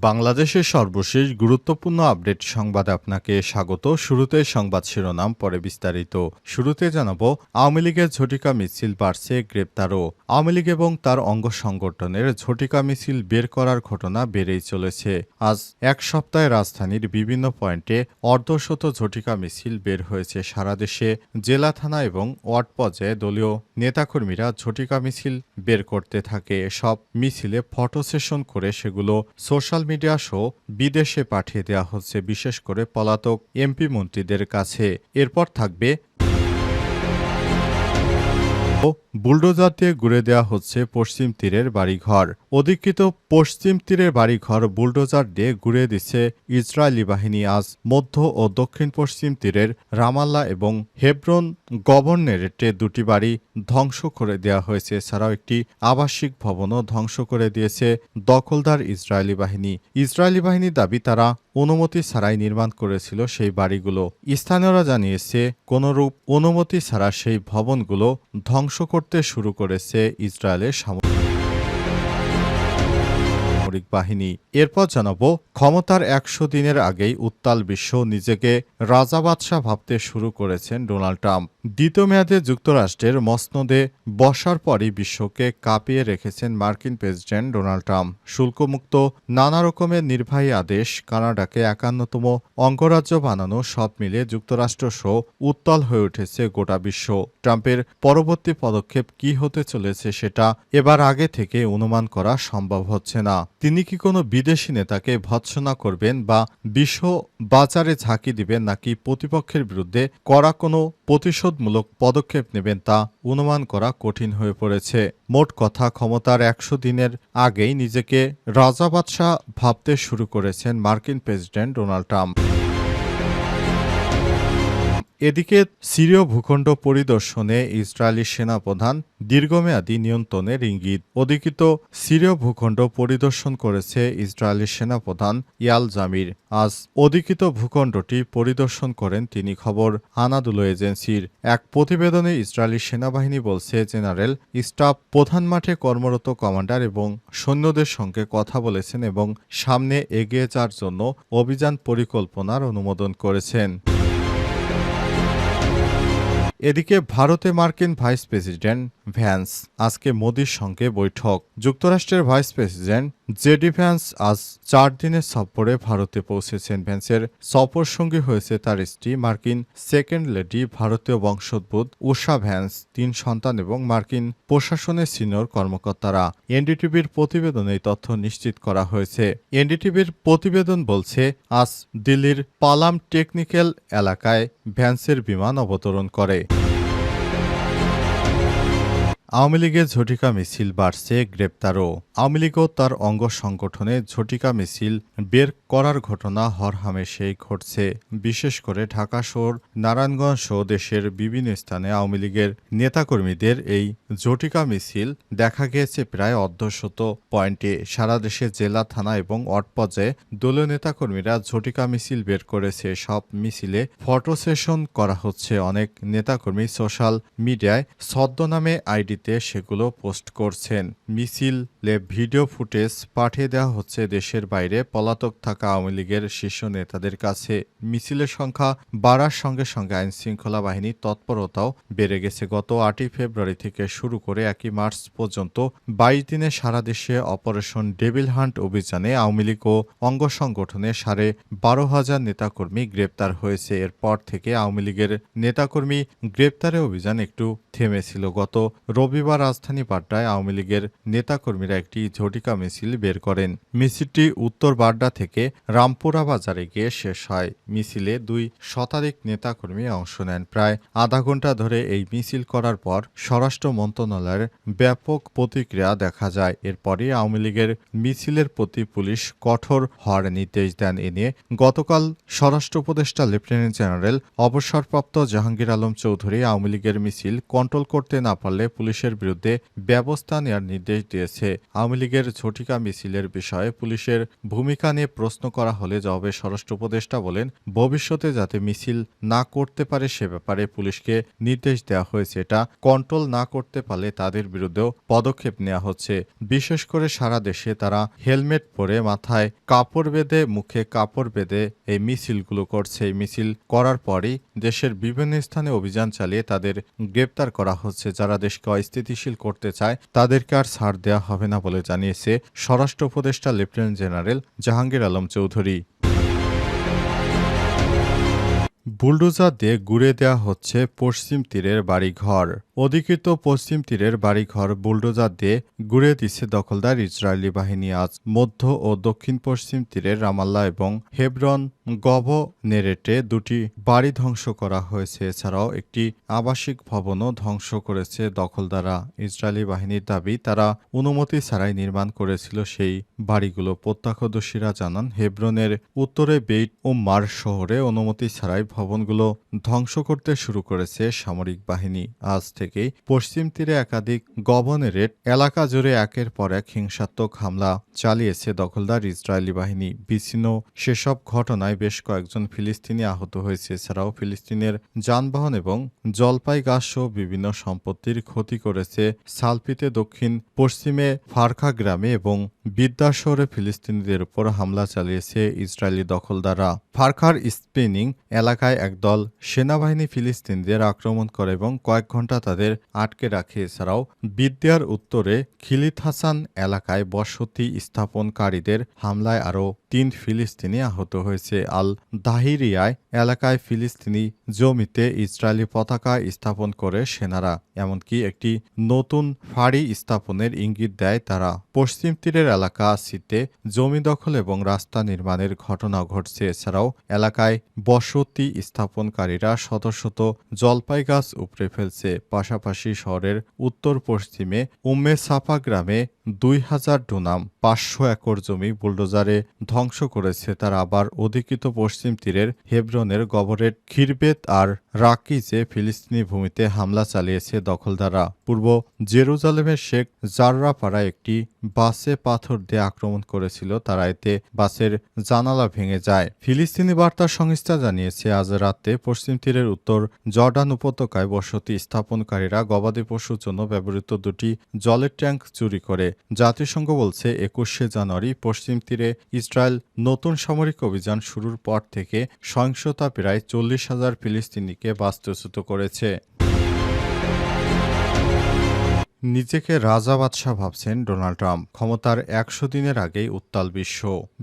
বাংলাদেশের সর্বশেষ গুরুত্বপূর্ণ আপডেট সংবাদে আপনাকে স্বাগত। শুরুতে সংবাদ শিরোনাম, পরে বিস্তারিত। শুরুতে জানাব, আওয়ামী লীগের ঝটিকা মিছিল বাড়ছে গ্রেপ্তারও। আওয়ামী লীগ এবং তার অঙ্গ সংগঠনের ঝটিকা মিছিল বের করার ঘটনা বেড়েই চলেছে। আজ এক সপ্তাহে রাজধানীর বিভিন্ন পয়েন্টে অর্ধশত ঝটিকা মিছিল বের হয়েছে সারা দেশে। জেলা, থানা এবং ওয়ার্ড পর্যায়ে দলীয় নেতাকর্মীরা ঝটিকা মিছিল বের করতে থাকে। সব মিছিলে ফটো সেশন করে সেগুলো সোশ্যাল মিডিয়া সহ বিদেশে পাঠিয়ে দেওয়া হচ্ছে, বিশেষ করে পলাতক এমপি মন্ত্রীদের কাছে। এরপর থাকবে বুলডোজার দিয়ে ঘুরে দেওয়া হচ্ছে পশ্চিম তীরের বাড়িঘর। অধিকৃত পশ্চিম তীরের বাড়িঘর বুলডোজার দিয়ে ঘুরে দিচ্ছে ইসরায়েলি বাহিনী আজ মধ্য ও দক্ষিণ পশ্চিম তীরের রামাল্লা এবং হেব্রন গভর্নরেটে দুটি বাড়ি ধ্বংস করে দেওয়া হয়েছে। এছাড়াও একটি আবাসিক ভবনও ধ্বংস করে দিয়েছে দখলদার ইসরায়েলি বাহিনী। ইসরায়েলি বাহিনীর দাবি, তারা অনুমতি ছাড়াই নির্মাণ করেছিল সেই বাড়িগুলো। স্থানীয়রা জানিয়েছে, কোনরূপ অনুমতি ছাড়া সেই ভবনগুলো ধ্বংস করতে শুরু করেছে ইসরায়েলের সামরিক সামরিক বাহিনী। এরপর জানাব, ক্ষমতার একশো দিনের আগেই উত্তাল বিশ্ব নিজেকে রাজা বাদশাহ ভাবতে শুরু করেছেন ডোনাল্ড ট্রাম্প। দ্বিতীয় মেয়াদে যুক্তরাষ্ট্রের মসনদে বসার পরই বিশ্বকে কাঁপিয়ে রেখেছেন মার্কিন প্রেসিডেন্ট ডোনাল্ড ট্রাম্প। শুল্কমুক্ত, নানা রকমের নির্বাহী আদেশ, কানাডাকে একান্নতম অঙ্গরাজ্য বানানো সব মিলে যুক্তরাষ্ট্র সহ উত্তাল হয়ে উঠেছে গোটা বিশ্ব। ট্রাম্পের পরবর্তী পদক্ষেপ কি হতে চলেছে সেটা এবার আগে থেকে অনুমান করা সম্ভব হচ্ছে না। তিনি কি কোনো বিদেশি নেতাকে ভৎসনা করবেন বা বিশ্ব বাজারে ঝাঁকি দিবেন নাকি প্রতিপক্ষের বিরুদ্ধে করা কোনো প্রতিশোধমূলক পদক্ষেপ নেবেন তা অনুমান করা কঠিন হয়ে পড়েছে। মোট কথা, ক্ষমতার একশো দিনের আগেই নিজেকে রাজা বাদশাহ ভাবতে শুরু করেছেন মার্কিন প্রেসিডেন্ট ডোনাল্ড ট্রাম্প। এদিকে সিরীয় ভূখণ্ড পরিদর্শনে ইসরায়েলি সেনাপ্রধান দীর্ঘমেয়াদী নিয়ন্ত্রণের ইঙ্গিত অধিকৃত সিরীয় ভূখণ্ড পরিদর্শন করেছে ইসরায়েলি সেনাপ্রধান ইয়াল জামির। আজ অধিকৃত ভূখণ্ডটি পরিদর্শন করেন তিনি খবর আনাদুলো এজেন্সির। এক প্রতিবেদনে ইসরায়েলি সেনাবাহিনী বলছে, জেনারেল স্টাফ প্রধান মাঠে কর্মরত কমান্ডার এবং সৈন্যদের সঙ্গে কথা বলেছেন এবং সামনে এগিয়ে যাওয়ার জন্য অভিযান পরিকল্পনার অনুমোদন করেছেন। এদিকে ভারতে মার্কিন ভাইস প্রেসিডেন্ট ভ্যান্স আজকে মোদির সঙ্গে বৈঠক। যুক্তরাষ্ট্রের ভাইস প্রেসিডেন্ট জেডি ভ্যান্স আজ চার দিনের সফরে ভারতে পৌঁছেছেন ভ্যান্সের সফর সঙ্গী হয়েছে তার স্ত্রী মার্কিন সেকেন্ড লেডি ভারতীয় বংশোদ্ভূত উষা ভ্যান্স, তিন সন্তান এবং মার্কিন প্রশাসনের সিনিয়র কর্মকর্তারা। এনডিটিভির প্রতিবেদনে এই তথ্য নিশ্চিত করা হয়েছে। এনডিটিভির প্রতিবেদন বলছে, আজ দিল্লির পালাম টেকনিক্যাল এলাকায় ভ্যান্সের বিমান অবতরণ করে। আওয়ামী লীগের ঝটিকা মিছিল বাড়ছে গ্রেপ্তারও। আওয়ামী লীগও তার অঙ্গ সংগঠনে ঝটিকা মিছিল বের করার ঘটনা হরহামেশেই ঘটছে। বিশেষ করে ঢাকা শহর, নারায়ণগঞ্জ সহ দেশের বিভিন্ন স্থানে আওয়ামী লীগের নেতাকর্মীদের এই ঝটিকা মিছিল দেখা গিয়েছে প্রায় অর্ধশত পয়েন্টে। সারা দেশে জেলা, থানা এবং ওয়ার্ড পর্যায়ে দলীয় নেতাকর্মীরা ঝটিকা মিছিল বের করেছে। সব মিছিলে ফটো সেশন করা হচ্ছে। অনেক নেতাকর্মী সোশ্যাল মিডিয়ায় ছদ্মনামে আইডিতে সেগুলো পোস্ট করছেন। মিছিলে ভিডিও ফুটেজ পাঠিয়ে দেওয়া হচ্ছে দেশের বাইরে পলাতক থাকা আওয়ামী লীগের শীর্ষ নেতাদের কাছে। মিছিলের সংখ্যা বাড়ার সঙ্গে সঙ্গে আইন শৃঙ্খলা বাহিনীর তৎপরতাও বেড়ে গেছে। গত আটই ফেব্রুয়ারি থেকে শুরু করে একই মার্চ পর্যন্ত বাইশ দিনে সারা দেশে অপারেশন ডেভিল হান্ট অভিযানে আওয়ামী লীগ ও অঙ্গ সংগঠনে সাড়ে বারো হাজার নেতাকর্মী গ্রেপ্তার হয়েছে। এরপর থেকে আওয়ামী লীগের নেতাকর্মী গ্রেপ্তারের অভিযান একটু থেমেছিল। গত রবিবার রাজধানী পাড্ডায় আওয়ামী লীগের নেতাকর্মীরা একটি ঝটিকা মিছিল বের করেন। মিছিলটি উত্তর বাড্ডা থেকে রামপুরা বাজারে গিয়ে শেষ হয়। মিছিলে দুই শতাধিক নেতাকর্মী অংশ নেন। প্রায় আধা ঘণ্টা ধরে এই মিছিল করার পর স্বরাষ্ট্র মন্ত্রণালয়ের ব্যাপক প্রতিক্রিয়া দেখা যায়। এরপরই আওয়ামী লীগের মিছিলের প্রতি পুলিশ কঠোর হওয়ার নির্দেশ দেন। এ নিয়ে গতকাল স্বরাষ্ট্র উপদেষ্টা, লেফটেন্যান্ট জেনারেল অবসরপ্রাপ্ত জাহাঙ্গীর আলম চৌধুরী আওয়ামী লীগের মিছিল কন্ট্রোল করতে না পারলে পুলিশ পুলিশের বিরুদ্ধে ব্যবস্থা নেওয়ার নির্দেশ দিয়েছে। আওয়ামী লীগের ঝটিকা মিছিলের বিষয়ে পুলিশের ভূমিকা নিয়ে প্রশ্ন করা হলে জবাবে স্বরাষ্ট্র উপদেষ্টা বলেন, ভবিষ্যতে যাতে মিছিল না করতে পারে সে ব্যাপারে পুলিশকে নির্দেশ দেওয়া হয়েছে। এটা কন্ট্রোল না করতে পারলে তাদের বিরুদ্ধেও পদক্ষেপ নেওয়া হচ্ছে। বিশেষ করে সারা দেশে তারা হেলমেট পরে মাথায় কাপড় বেঁধে, মুখে কাপড় বেঁধে এই মিছিলগুলো করছে। এই মিছিল করার পরই দেশের বিভিন্ন স্থানে অভিযান চালিয়ে তাদের গ্রেপ্তার করা হচ্ছে, যারা দেশকে অস্থিতিশীল করতে চায়, তাদেরকে আর ছাড় দেওয়া হবে না বলে জানিয়েছে স্বরাষ্ট্র উপদেষ্টা lieutenant general Jahangir Alam Chowdhury. Bulldozer দিয়ে গুড়ে দেয়া হচ্ছে পশ্চিম তীরের বাড়িঘর। অধিকৃত পশ্চিম তীরের বাড়িঘর বুলডোজার দিয়ে গুড়ে দিচ্ছে দখলদার ইসরায়েলি বাহিনী আজ মধ্য ও দক্ষিণ পশ্চিম তীরের রামাল্লা এবং হেব্রন গভ নেরেটে দুটি বাড়ি ধ্বংস করা হয়েছে। এছাড়াও একটি আবাসিক ভবনও ধ্বংস করেছে দখলদারা ইসরায়েলি বাহিনীর দাবি, তারা অনুমতি ছাড়াই নির্মাণ করেছিল সেই বাড়িগুলো। প্রত্যক্ষদর্শীরা জানান, হেব্রনের উত্তরে বেইট ও মার শহরে অনুমতি ছাড়াই ভবনগুলো ধ্বংস করতে শুরু করেছে সামরিক বাহিনী। আজ থেকেই পশ্চিম তীরে একাধিক গভর্নরেট এলাকা জুড়ে একের পর এক হিংসাত্মক হামলা চালিয়েছে দখলদার ইসরায়েলি বাহিনী। বিচ্ছিন্ন সেসব ঘটনায় বেশ কয়েকজন ফিলিস্তিনি আহত হয়েছে। এছাড়াও ফিলিস্তিনের যানবাহন এবং জলপাই গাছ সহ বিভিন্ন সম্পত্তির ক্ষতি করেছে সালপিতে দক্ষিণ পশ্চিমে ফারখা গ্রামে এবং বিদ্যাশহরে ফিলিস্তিনিদের উপর হামলা চালিয়েছে ইসরায়েলি দখলদাররা। ফারখার স্পেনিং এলাকায় একদল সেনাবাহিনী ফিলিস্তিনিদের আক্রমণ করে এবং কয়েক ঘণ্টা তাদের আটকে রাখে। এছাড়াও বিদ্যার উত্তরে খিলিত হাসান এলাকায় বসতি স্থাপনকারীদের হামলায় আরও তিন ফিলিস্তিনি আহত হয়েছে। আল দাহিরিয়ায় এলাকায় ফিলিস্তিনি জমিতে ইসরায়েলি পতাকা স্থাপন করে সেনারা, এমনকি একটি নতুন ফাঁড়ি স্থাপনের ইঙ্গিত দেয় তারা। পশ্চিম তীরের এলাকা সিতে জমি দখল এবং রাস্তা নির্মাণের ঘটনা ঘটছে। এছাড়াও এলাকায় বসতি স্থাপনকারীরা শত শত জলপাই গাছ উপড়ে ফেলছে। পাশাপাশি শহরের উত্তর পশ্চিমে উম্মে সাফা গ্রামে দুই হাজার ডুনাম পাঁচশো একর জমি বুলডোজারে ধ্বংস করেছে, তার আবার অধিকৃত পশ্চিম তীরের হেব্রনের গবরেট খিরবেত আর রাকিজে ফিলিস্তিনি ভূমিতে হামলা চালিয়েছে দখলদাররা। পূর্ব জেরুজালেমের শেখ জাররাপাড়া একটি বাসে পাথর দিয়ে আক্রমণ করেছিল, তারা এতে বাসের জানালা ভেঙে যায়। ফিলিস্তিনি বার্তা সংস্থা জানিয়েছে, আজ রাতে পশ্চিম তীরের উত্তর জর্ডান উপত্যকায় বসতি স্থাপনকারীরা গবাদি পশুর জন্য ব্যবহৃত দুটি জলের ট্যাঙ্ক চুরি করে। জাতিসংঘ বলছে, একুশে জানুয়ারি পশ্চিম তীরে ইসরায়েল নতুন সামরিক অভিযান শুরুর পর থেকে সহিংসতা প্রায় চল্লিশ হাজার ফিলিস্তিনিকে বাস্তুচ্যুত করেছে। নিজেকে রাজা বাদশাহ ভাবছেন ডোনাল্ড ট্রাম্প। ক্ষমতার একশো দিনের আগেই উত্তাল বিশ্ব।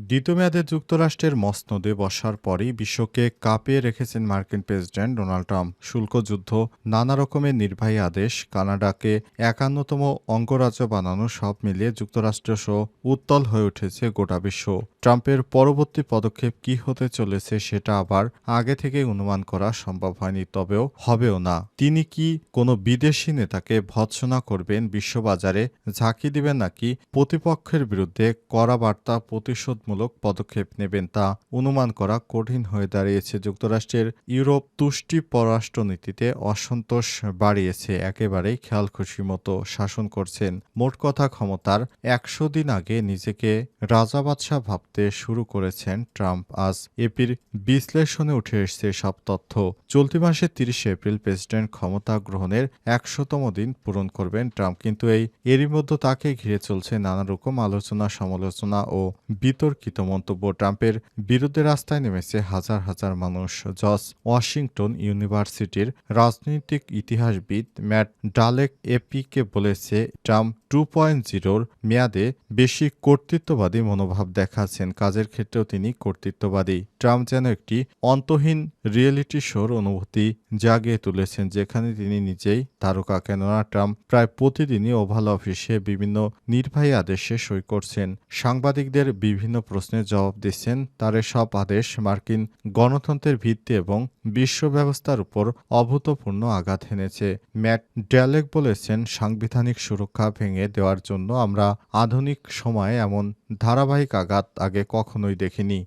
দ্বিতীয় মেয়াদে যুক্তরাষ্ট্রের মসনদে বসার পরই বিশ্বকে কাঁপিয়ে রেখেছেন মার্কিন প্রেসিডেন্ট ডোনাল্ড ট্রাম্প। শুল্ক যুদ্ধ, নানা রকমের নির্বাহী আদেশ, কানাডাকে একান্নতম অঙ্গরাজ্য বানানো সব মিলিয়ে যুক্তরাষ্ট্র সহ উত্তল হয়ে উঠেছে গোটা বিশ্ব। ট্রাম্পের পরবর্তী পদক্ষেপ কি হতে চলেছে সেটা আবার আগে থেকে অনুমান করা সম্ভব হয়নি, তবেও হবেও না। তিনি কি কোনো বিদেশি নেতাকে ভৎসনা করবেন বিশ্ববাজারে, ঝাঁকি দিবেন নাকি প্রতিপক্ষের বিরুদ্ধে কড়া বার্তা প্রতিশোধমূলক পদক্ষেপ নেবেন তা অনুমান করা কঠিন হয়ে দাঁড়িয়েছে। যুক্তরাষ্ট্রের ইউরোপ তুষ্টি পররাষ্ট্রনীতিতে অসন্তোষ বাড়িয়েছে, একেবারেই খেয়াল খুশি মতো শাসন করছেন। মোট কথা ক্ষমতার একশো দিন আগে নিজেকে রাজা বাদশাহ ভাবতে শুরু করেছেন ট্রাম্প। আজ এপির বিশ্লেষণে উঠে এসছে সব তথ্য। চলতি মাসে তিরিশে এপ্রিল প্রেসিডেন্ট ক্ষমতা গ্রহণের একশোতম দিন পূরণ করবেন ট্রাম্প, কিন্তু এই এরই মধ্যে তাকে ঘিরে চলছে নানা রকম আলোচনা, সমালোচনা ও বিতর্কিত মন্তব্য। ট্রাম্পের বিরুদ্ধে রাস্তায় নেমেছে হাজার হাজার মানুষ। জস ওয়াশিংটন ইউনিভার্সিটির রাজনৈতিক ইতিহাসবিদ ম্যাট ডালেক এপিকে বলেছে, ট্রাম্প টু পয়েন্ট জিরোর মেয়াদে বেশি কর্তৃত্ববাদী মনোভাব দেখাচ্ছেন। কাজের ক্ষেত্রেও তিনি কর্তৃত্ববাদী। ট্রাম্প যেন একটি অন্তহীন রিয়েলিটি শোর অনুভূতি জাগিয়ে তুলেছেন, যেখানে তিনি নিজেই তারকা। কেননা, ট্রাম্প প্রায় প্রতিদিনই ওভাল অফিসে বিভিন্ন নির্বাহী আদেশে সই করছেন। সাংবাদিকদের বিভিন্ন প্রশ্নের জবাব দিচ্ছেন। তার সব আদেশ মার্কিন গণতন্ত্রের ভিত্তি এবং বিশ্ব ব্যবস্থার উপর অভূতপূর্ণ আঘাত এনেছে। ম্যাট ড্যালেক বলেছেন, সাংবিধানিক সুরক্ষা ভেঙে দেওয়ার জন্য আমরা আধুনিক সময়ে এমন ধারাবাহিক আঘাত আগে কখনোই দেখিনি।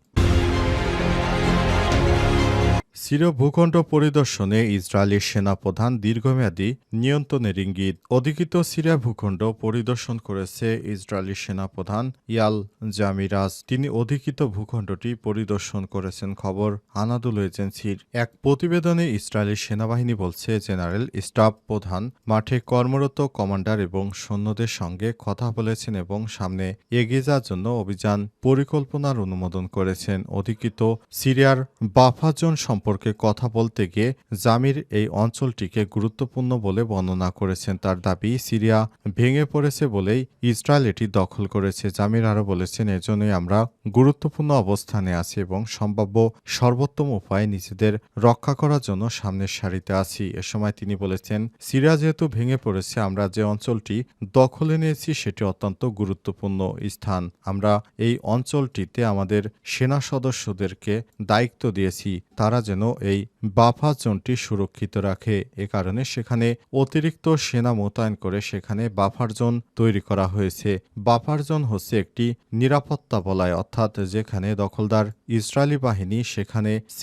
সিরীয় ভূখণ্ড পরিদর্শনে ইসরায়েলি সেনাপ্রধান দীর্ঘমেয়াদী নিয়ন্ত্রণের ইঙ্গিত অধিকৃত সিরিয়া ভূখণ্ড পরিদর্শন করেছে ইসরায়েলি সেনাপ্রধান ইয়াল জামিরাজ। তিনি অধিকৃত ভূখণ্ডটি পরিদর্শন করেছেন, খবর আনাদুল এজেন্সির। এক প্রতিবেদনে ইসরায়েলি সেনাবাহিনী বলছে, জেনারেল স্টাফ প্রধান মাঠে কর্মরত কমান্ডার এবং সৈন্যদের সঙ্গে কথা বলেছেন এবং সামনে এগিয়ে যাওয়ার জন্য অভিযান পরিকল্পনার অনুমোদন করেছেন। অধিকৃত সিরিয়ার বাফাজন সম্পর্কে কথা বলতে গিয়ে জামির এই অঞ্চলটিকে গুরুত্বপূর্ণ বলে বর্ণনা করেছেন। তার দাবি, সিরিয়া ভেঙে পড়েছে বলেই ইসরায়েল এটি দখল করেছে। জামির আরও বলেছেন, এজন্যই আমরা গুরুত্বপূর্ণ অবস্থানে আছি এবং সম্ভাব্য সর্বোত্তম উপায়ে নিজেদের রক্ষা করার জন্য সামনের সারিতে আছি। এ সময় তিনি বলেছেন, সিরিয়া যেহেতু ভেঙে পড়েছে, আমরা যে অঞ্চলটি দখলে নিয়েছি সেটি অত্যন্ত গুরুত্বপূর্ণ স্থান। আমরা এই অঞ্চলটিতে আমাদের সেনা সদস্যদেরকে দায়িত্ব দিয়েছি, তারা যেন এই বাফা জোনটি সুরক্ষিত রাখে। এ কারণে সেখানে অতিরিক্ত সেনা মোতায়েন করে সেখানে বাফার জোন তৈরি করা হয়েছে। বাফার জোন হচ্ছে একটি নিরাপত্তা বলায়, অর্থাৎ যেখানে দখলদার ইসরায়েলি বাহিনী সেখানে